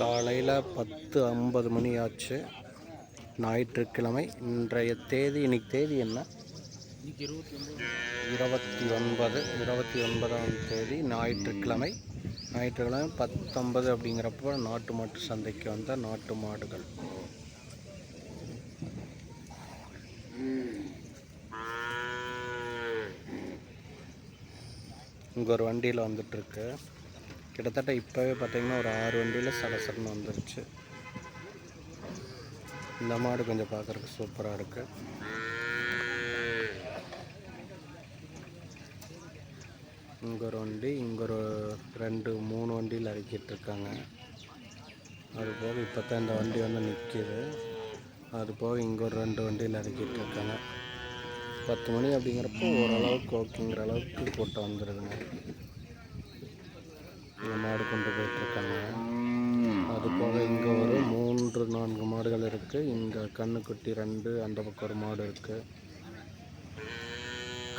காலையில் பத்து ஐம்பது மணி ஆச்சு ஞாயிற்றுக்கிழமை. இன்றைய தேதி இன்னைக்கு தேதி என்ன? இருபத்தி இருபத்தி ஒன்பது இருபத்தி ஒன்பதாம் தேதி ஞாயிற்றுக்கிழமை. ஞாயிற்றுக்கிழமை பத்தொன்பது அப்படிங்கிறப்ப நாட்டு மாட்டு சந்தைக்கு வந்த நாட்டு மாடுகள். இங்கே ஒரு வண்டியில் வந்துட்டுருக்கு. கிட்டத்தட்ட இப்போவே பார்த்தீங்கன்னா ஒரு ஆறு வண்டியில் சடசடன்னு வந்துருச்சு. இந்த மாடு கொஞ்சம் பார்க்குறதுக்கு சூப்பராக இருக்குது இங்கே ஒரு வண்டி இங்கே ஒரு ரெண்டு மூணு வண்டியில் இறக்கிட்டு இருக்காங்க. அது போக இப்போ தான் இந்த வண்டி வந்து நிற்கிது அது போக இங்கே ஒரு ரெண்டு வண்டியில் இறக்கிட்டு இருக்காங்க. பத்து மணி அப்படிங்கிறப்போ ஓரளவுக்கு ஓகேங்கிற அளவுக்கு கூட்டம் வந்துடுதுங்க இந்த மாடு கொண்டு போயிட்டுருக்காங்க. அது போக இங்கே ஒரு மூன்று நான்கு மாடுகள் இருக்குது இங்கே கண்ணுக்குட்டி ரெண்டு அந்த பக்கம் ஒரு மாடு இருக்குது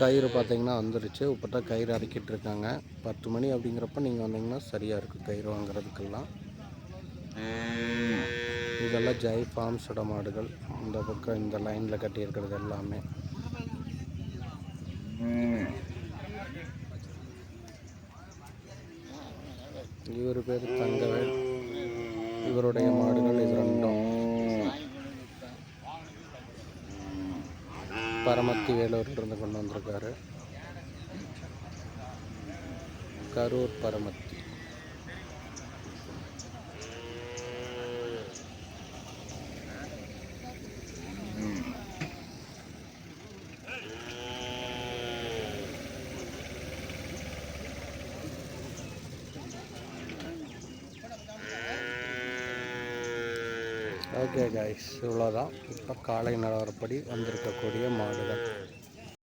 கயிறு பார்த்தீங்கன்னா வந்துருச்சு. இப்போ தான் கயிறு அரைக்கிட்டு இருக்காங்க பத்து மணி அப்படிங்கிறப்ப நீங்கள் வந்தீங்கன்னா சரியாக இருக்குது கயிறு வாங்குறதுக்கெல்லாம். இதெல்லாம் ஜெய் ஃபார்ம்ஸோட மாடுகள். இந்த பக்கம் இந்த லைனில் கட்டியிருக்கிறது எல்லாமே. இவர் பேர் தங்கவேல் இவருடைய மாடுகள் இது ரெண்டும். பரமத்தி வேலூர்லேருந்து கொண்டு வந்திருக்காரு. கரூர் பரமத்தி. ஓகே காய்ஸ் இவ்வளோதான் இப்போ காலை நிலவரப்படி வந்திருக்கக்கூடிய மாடுகள்.